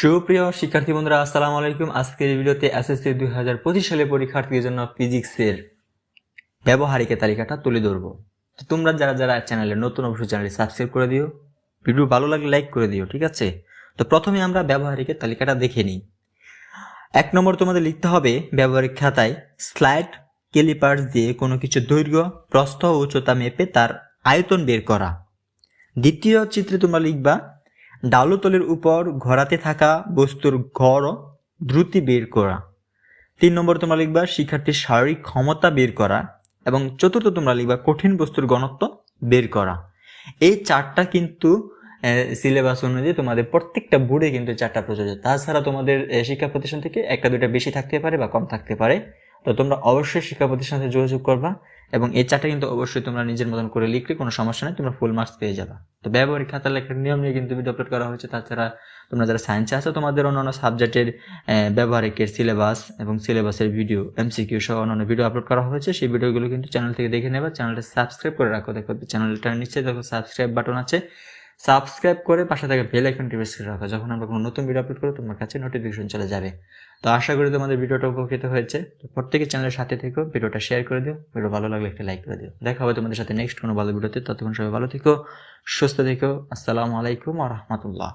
সুপ্রিয় শিক্ষার্থী বন্ধুরা, আসসালামু আলাইকুম। আজকের এই ভিডিওতে এসএসসি দুই হাজার পঁচিশ সালে পরীক্ষার্থীদের জন্য ফিজিক্সের ব্যবহারিক তালিকাটা তুলে ধরবো। তো তোমরা যারা যারা চ্যানেলে নতুন, অবশ্যই চ্যানেলটি সাবস্ক্রাইব করে দিও। ভিডিও ভালো লাগলে লাইক করে দিও, ঠিক আছে? তো প্রথমে আমরা ব্যবহারিকের তালিকাটা দেখে নিই। এক নম্বর তোমাদের লিখতে হবে ব্যবহারিক খাতায় স্লাইড, ক্যালিপার্স দিয়ে কোনো কিছু দৈর্ঘ্য, প্রস্থ উচ্চতা মেপে তার আয়তন বের করা। দ্বিতীয় চিত্রে তোমরা লিখবা ডালতলের উপর ঘোরাতে থাকা বস্তুর ঘর দ্রুতি বের করা। তিন নম্বর তোমরা লিখবা, শিক্ষার্থীর শারীরিক ক্ষমতা বের করা এবং চতুর্থ তোমরা লিখবা, কঠিন বস্তুর ঘনত্ব বের করা। এই চারটা কিন্তু সিলেবাস অনুযায়ী তোমাদের প্রত্যেকটা বোর্ডে কিন্তু চারটা প্রযোজ্য। তাছাড়া তোমাদের শিক্ষা প্রতিষ্ঠান থেকে একটা, দুইটা বেশি থাকতে পারে বা কম থাকতে পারে। তো তোমরা অবশ্যই শিক্ষা প্রতিষ্ঠানের সাথে যোগাযোগ করবা এবং এই চারটা কিন্তু অবশ্যই তোমরা নিজের মতন করে লিখলে কোনো সমস্যা নেই, তোমরা ফুল মার্কস পেয়ে যাবা। তো ব্যবহারিক খাতা লেখার নিয়ম নিয়ে কিন্তু ভিডিও আপলোড করা হয়েছে। তাছাড়া তোমরা যারা সায়েন্সে আছো, তোমাদের অন্যান্য সাবজেক্টের ব্যবহারিকের সিলেবাস এবং সিলেবাসের ভিডিও এমসিকিউ সহ অন্যান্য ভিডিও আপলোড করা হয়েছে। সেই ভিডিওগুলো কিন্তু চ্যানেল থেকে দেখে নেবা। চ্যানেলটা সাবস্ক্রাইব করে রাখো। দেখো চ্যানেলটার নিচে দেখো সাবস্ক্রাইব বাটন আছে। সাবস্ক্রাইব করে পাশে থেকে বেল আইকনটি প্রেস করে রাখো। যখন আমরা কোনো নতুন ভিডিও আপলোড করব, তোমার কাছে নোটিফিকেশন চলে যাবে। তো আশা করি তোমাদের ভিডিওটা উপকৃত হয়েছে। তো প্রত্যেকের চ্যানেলের সাথে থেকো, ভিডিওটা শেয়ার করে দিও, ভিডিও ভালো লাগলে একটা লাইক করে দিও। দেখা হবে তোমাদের সাথে নেক্সট কোনো ভালো ভিডিওতে ততক্ষণ সবাই ভালো থেকো, সুস্থ থেকো। আসসালামু আলাইকুম আ রহমতুল্লাহ।